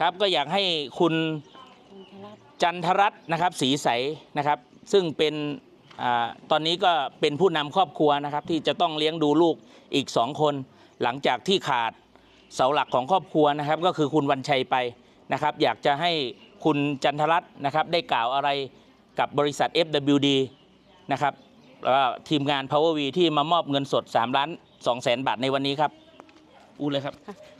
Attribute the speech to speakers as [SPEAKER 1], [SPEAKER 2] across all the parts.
[SPEAKER 1] ครับก็อยากให้คุณจันทรัตน์นะครับสีใสนะครับ ซึ่งเป็นอาตอนนี้ก็เป็นผู้นำครอบครัวนะครับ ที่จะต้องเลี้ยงดูลูกอีกสองคน หลังจากที่ขาดเสาหลักของครอบครัวนะครับ ก็คือคุณวันชัยไปนะครับ อยากจะให้คุณจันทรัตน์นะครับได้กล่าวอะไรกับบริษัท FWD นะครับแล้วก็ทีมงาน Power V ที่มามอบเงินสด3ล้าน2แสนบาทในวันนี้ครับอู้เลยครับ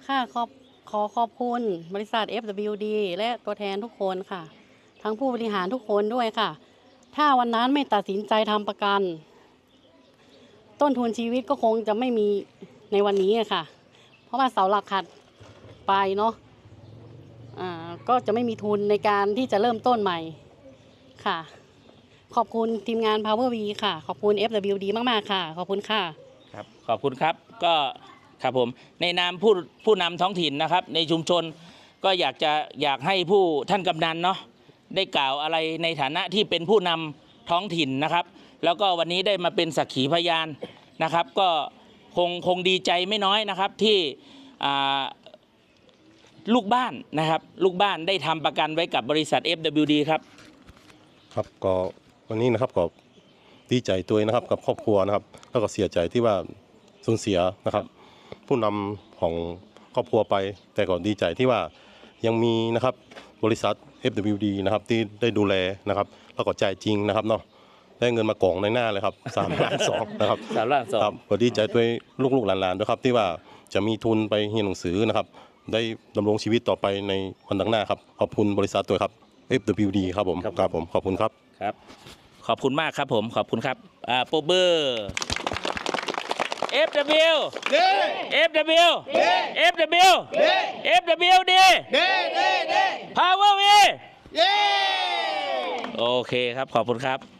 [SPEAKER 2] ค่ะขอบ ขอขอบคุณบริษัท FWD และตัวแทนทุกคนค่ะ ทั้งผู้บริหารทุกคนด้วยค่ะ ถ้าวันนั้นไม่ตัดสินใจทำประกัน ต้นทุนชีวิตก็คงจะไม่มีในวันนี้ค่ะ เพราะว่าเสาหลักขาดไปเนาะก็จะไม่มีทุนในการที่จะเริ่มต้นใหม่ค่ะ ขอบคุณทีมงาน Power V ค่ะ ขอบคุณ FWD มาก ๆ ค่ะ ขอบคุณค่ะ
[SPEAKER 1] ครับ ขอบคุณครับ ก็ ครับผมในนามผู้ผู้นำท้องถิ่นนะครับ ในชุมชนก็อยากจะอยากให้ผู้ท่านกำนันเนาะได้กล่าวอะไรในฐานะที่เป็นผู้นำท้องถิ่นนะครับ แล้วก็วันนี้ได้มาเป็นสักขีพยานนะครับ ก็คงคงดีใจไม่น้อยนะครับที่อ่าลูกบ้านนะครับ ลูกบ้านได้ทำประกันไว้กับบริษัท FWD ครับ
[SPEAKER 3] ครับก็วันนี้นะครับก็ดีใจตัวเองนะครับกับครอบครัวนะครับ แล้วก็เสียใจที่ว่าสูญเสียนะครับ ผู้นำของครอบครัวไป แต่ก็ดีใจที่ว่ายังมีนะครับบริษัท FWD นะครับที่ได้ดูแลนะครับแล้วก็จ่ายจริงนะครับเนาะได้เงินมากองในหน้าเลยครับสามล้านสองนะครับ
[SPEAKER 1] สามล้านสอง
[SPEAKER 3] ครับก็ดีใจด้วยลูกๆหลานๆด้วยครับที่ว่าจะมีทุนไปเรียนหนังสือนะครับ ได้ดำรงชีวิตต่อไปในวันข้างหน้าครับ ขอบคุณบริษัทตัวครับ FWD ครับผมครับผมขอบคุณครับ
[SPEAKER 1] ครับ ขอบคุณมากครับผมขอบคุณครับอ่าโปรเบอร์ FW FW FW FWD Power V โอเคครับ ขอบคุณครับ